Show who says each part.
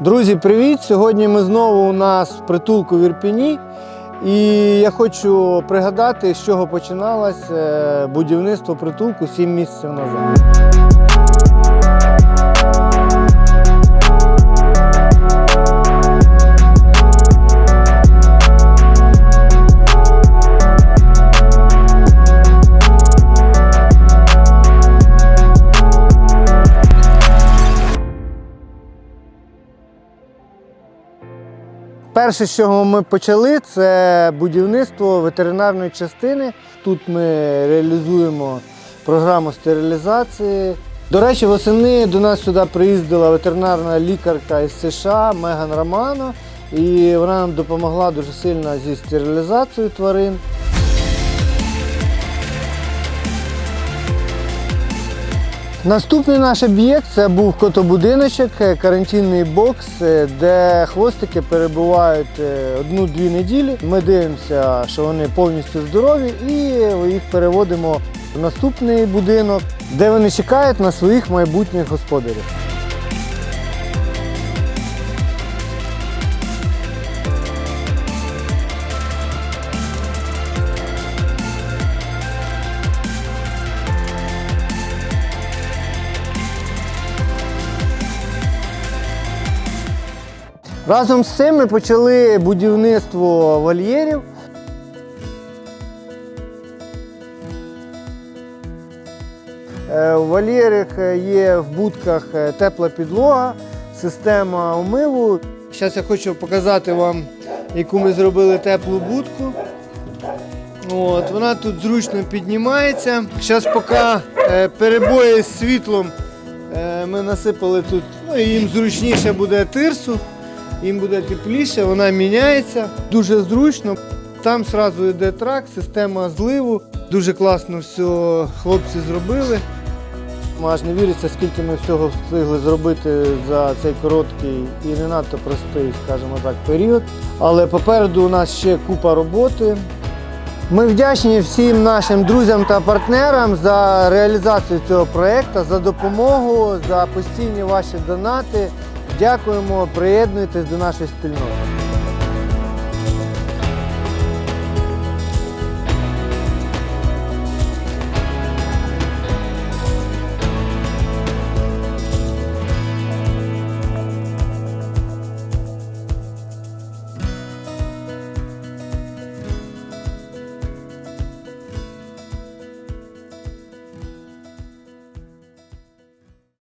Speaker 1: Друзі, привіт! Сьогодні ми знову у нас в притулку в Ірпіні. І я хочу пригадати, з чого починалось е, будівництво притулку 7 місяців назад. Перше, з чого ми почали, це будівництво ветеринарної частини. Тут ми реалізуємо програму стерилізації. До речі, восени до нас сюди приїздила ветеринарна лікарка із США Меган Романо, і вона нам допомогла дуже сильно зі стерилізацією тварин. Наступний наш об'єкт це був котобудиночок, е, карантинний бокс, е, де хвостики перебувають е, одну-дві неділі. Ми дивимося, що вони повністю здорові, і їх переводимо в наступний будинок, де вони чекають на своїх майбутніх господарів. Разом з цим ми почали будівництво вольєрів. Е, В вольєрах е, є в будках е, тепла підлога, система омиву. Зараз я хочу показати вам, яку ми зробили теплу будку. От, вона тут зручно піднімається. Зараз поки перебої з світлом ми насипали тут, ну їм зручніше буде тирсу, їм буде тепліше, вона міняється. Дуже зручно. Там одразу йде трак, система зливу. Дуже класно все хлопці зробили. Аж не віриться, скільки ми всього встигли зробити за цей короткий і не надто простий, скажімо так, період. Але попереду у нас ще купа роботи. Ми вдячні всім нашим друзям та партнерам за реалізацію цього проєкту, за допомогу, за постійні ваші донати. Дякуємо, приєднуйтесь до нашої спільноти.